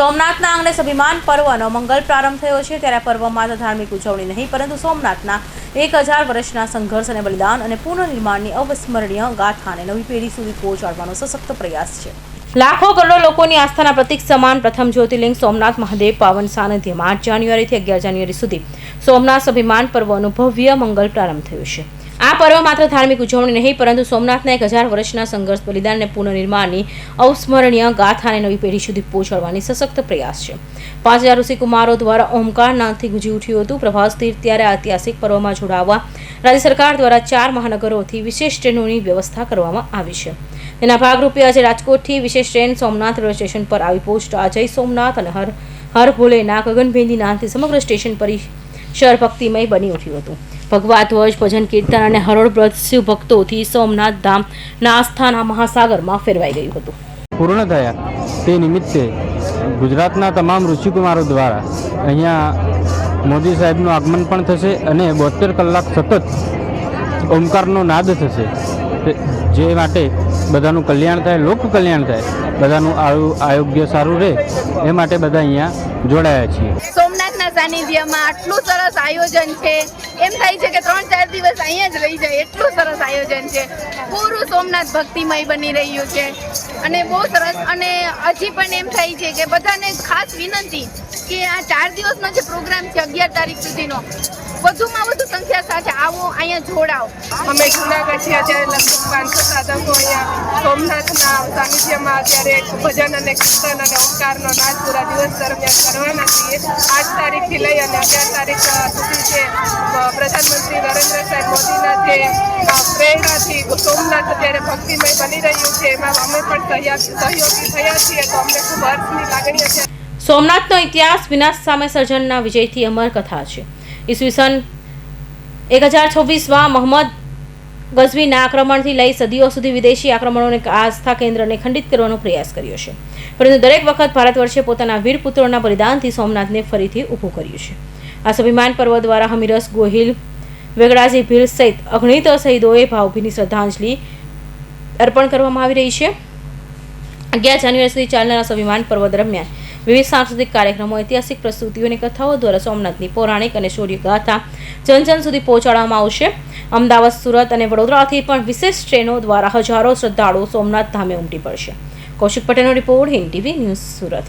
સોમનાથના આંગણે સ્વાભિમાન પર્વનો મંગલ પ્રારંભ થયો છે. ત્યારે પર્વમાં પર્વ માત્ર ધાર્મિક ઉજવણી નહીં, પરંતુ સોમનાથના એક હજાર વર્ષના સંઘર્ષ અને બલિદાન અને પુનર્નિર્માણની અવિસ્મરણીય ગાથાને નવી પેઢી સુધી પહોંચાડવાનો સશક્ત પ્રયાસ છે. લાખો કરોડો લોકોની આસ્થાના પ્રતિક સમાન પ્રથમ જ્યોતિર્લિંગ સોમનાથ મહાદેવ પાવન સાનિધ્યમાં આઠ જાન્યુઆરીથી અગિયાર જાન્યુઆરી સુધી સોમનાથ અભિમાન પર્વનું ભવ્ય મંગલ પ્રારંભ થયો છે. આ પર્વ માત્ર ધાર્મિક ઉજવણી નહીં, પરંતુ સોમનાથના એક હજાર વર્ષના સંઘર્ષ બલિદાનને પુનર્નિર્માણની અવસ્મરણીય ગાથાને નવી પેઢી સુધી પહોંચાડવાની સશક્ત પ્રયાસ છે. પાંચ હજાર ઋષિકુમારો દ્વારા ઓમકાર ગુજી ઉઠ્યું હતું. પ્રભાસ તીર્થ ત્યારે ઐતિહાસિક પર્વમાં જોડાવવા રાજ્ય સરકાર દ્વારા ચાર મહાનગરોથી વિશેષ ટ્રેનોની વ્યવસ્થા કરવામાં આવી છે. તેના ભાગરૂપે આજે રાજકોટથી વિશેષ ટ્રેન સોમનાથ રેલવે સ્ટેશન પર આવી પહોંચતા જય સોમનાથ અને હર હર ભોલેના ગગનભેદી નાદથી સમગ્ર સ્ટેશન પરિસર ભક્તિમય બની ઉઠ્યું હતું. ભગવા ધ્વજ ભજન કીર્તન અને હરોળબ્રત શિવ ભક્તોથી સોમનાથ ધામના આસ્થાના મહાસાગરમાં ફેરવાઈ ગયું હતું. પૂર્ણ થયા તે નિમિત્તે ગુજરાતના તમામ ઋષિકુમારો દ્વારા અહીંયા મોદી સાહેબનું આગમન પણ થશે અને બોતેર કલાક સતત ઓમકારનો નાદ થશે જે માટે બધાનું કલ્યાણ થાય લોક કલ્યાણ થાય બધાનું આયુ આરોગ્ય સારું રહે એ માટે બધા અહીંયા જોડાયા છીએ. સોમનાથના સાનિધ્યમાં આટલું સરસ આયોજન છે. એમ થાય છે કે ત્રણ ચાર દિવસ અહીંયા જ રહી જાય એટલું સરસ આયોજન છે. પૂરું સોમનાથ ભક્તિમય બની રહ્યું છે. અને બહુ સરસ અને હજી પણ એમ થાય છે કે બધાને ખાસ વિનંતી કે આ ચાર દિવસનો જે પ્રોગ્રામ છે અગિયાર તારીખ સુધીનો વધુમાં વધુ સંખ્યા સાથે આવો અહીંયા જોડાઓ. અમે જુનાગઢથી અત્યારે લગભગ પાંચસો સાધકો અહીંયા સોમનાથના સાનિધ્યમાં અત્યારે ભજન અને કીર્તન અને ઓમકારનો નાદ પૂરા દિવસ દરમિયાન કરવાના છીએ. આઠ તારીખથી લઈ અને અગિયાર તારીખ સુધી છે પ્રધાનમંત્રી નરેન્દ્ર સાહેબ મોદીના જે પ્રેરણાથી સોમનાથ અત્યારે ભક્તિમય બની રહ્યું છે, એમાં અમે પણ સહયોગી થયા છીએ. તો અમને ખૂબ હર્ષની લાગણી છે. સોમનાથનો ઇતિહાસ વિનાશ સામે સર્જનના વિજયથી અમર કથા છે. ઈસવીસન એક હજાર છવ્વીસમાં મોહમ્મદ ગઝવીના આક્રમણથી લઈ સદીઓ સુધી વિદેશી આક્રમણોને આસ્થા કેન્દ્રને ખંડિત કરવાનો પ્રયાસ કર્યો છે. પરંતુ દરેક વખત ભારત વર્ષે પોતાના વીર પુત્રોના બલિદાનથી સોમનાથને ફરીથી ઊભું કર્યું છે. આ સ્વાભિમાન પર્વ દ્વારા હમીરસ ગોહિલ, વેગડાજી ભીલ સહિત અગણિત શહીદોએ ભાવભીની શ્રદ્ધાંજલિ અર્પણ કરવામાં આવી રહી છે. અગિયાર જાન્યુઆરી સુધી ચાલનારા સ્વાભિમાન પર્વ દરમિયાન વિવિધ સાંસ્કૃતિક કાર્યક્રમો, ઐતિહાસિક પ્રસ્તુતિઓ અને કથાઓ દ્વારા સોમનાથની પૌરાણિક અને શૌર્ય ગાથા જન સુધી પહોંચાડવામાં આવશે. અમદાવાદ, સુરત અને વડોદરાથી પણ વિશેષ ટ્રેનો દ્વારા હજારો શ્રદ્ધાળુઓ સોમનાથ ધામે ઉમટી પડશે. કૌશિક પટેલનો report Hind TV news Surat.